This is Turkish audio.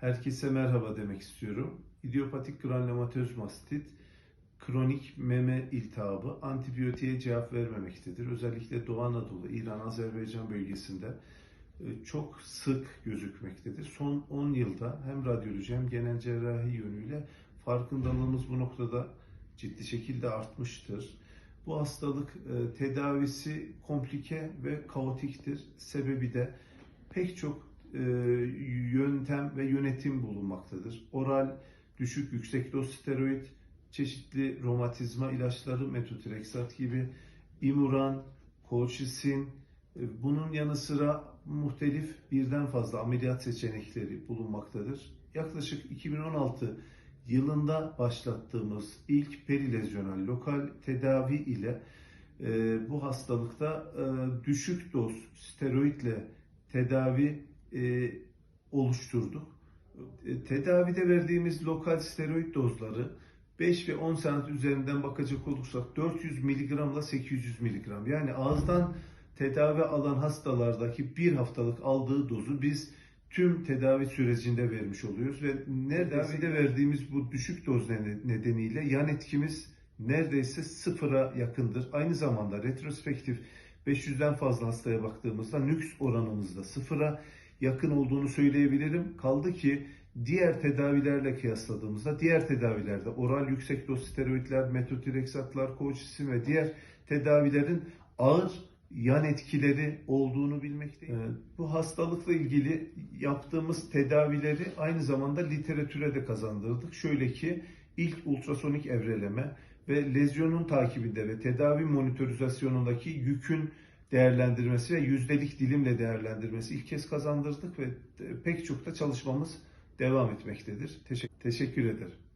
Herkese merhaba demek istiyorum. İdiopatik granülomatöz mastit, kronik meme iltihabı antibiyotiğe cevap vermemektedir. Özellikle Doğu Anadolu, İran, Azerbaycan bölgesinde e, çok sık gözükmektedir. Son 10 yılda hem radyoloji hem genel cerrahi yönüyle farkındalığımız bu noktada ciddi şekilde artmıştır. Bu hastalık e, tedavisi komplike ve kaotiktir. Sebebi de pek çok yöntem ve yönetim bulunmaktadır. Oral, düşük yüksek doz steroid, çeşitli romatizma ilaçları, metotrexat gibi, imuran, kolçisin, e, bunun yanı sıra muhtelif birden fazla ameliyat seçenekleri bulunmaktadır. Yaklaşık 2016 yılında başlattığımız ilk perilezyonel lokal tedavi ile e, bu hastalıkta e, düşük doz steroidle tedavi e, oluşturduk. E, tedavide verdiğimiz lokal steroid dozları 5 ve 10 saat üzerinden bakacak olursak 400 mg ile 800 mg. Yani ağızdan tedavi alan hastalardaki bir haftalık aldığı dozu biz tüm tedavi sürecinde vermiş oluyoruz ve tedavide verdiğimiz bu düşük doz nedeniyle yan etkimiz neredeyse sıfıra yakındır. Aynı zamanda retrospektif 500'den fazla hastaya baktığımızda nüks oranımız da sıfıra yakın olduğunu söyleyebilirim. Kaldı ki diğer tedavilerle kıyasladığımızda diğer tedavilerde oral yüksek doz steroidler, metotrexatlar, koçisin ve diğer tedavilerin ağır yan etkileri olduğunu bilmekteyim. Ee, bu hastalıkla ilgili yaptığımız tedavileri aynı zamanda literatüre de kazandırdık. Şöyle ki ilk ultrasonik evreleme ve lezyonun takibinde ve tedavi monitorizasyonundaki yükün değerlendirmesi ve yüzdelik dilimle değerlendirmesi ilk kez kazandırdık ve pek çok da çalışmamız devam etmektedir. Teşekkür, teşekkür ederim.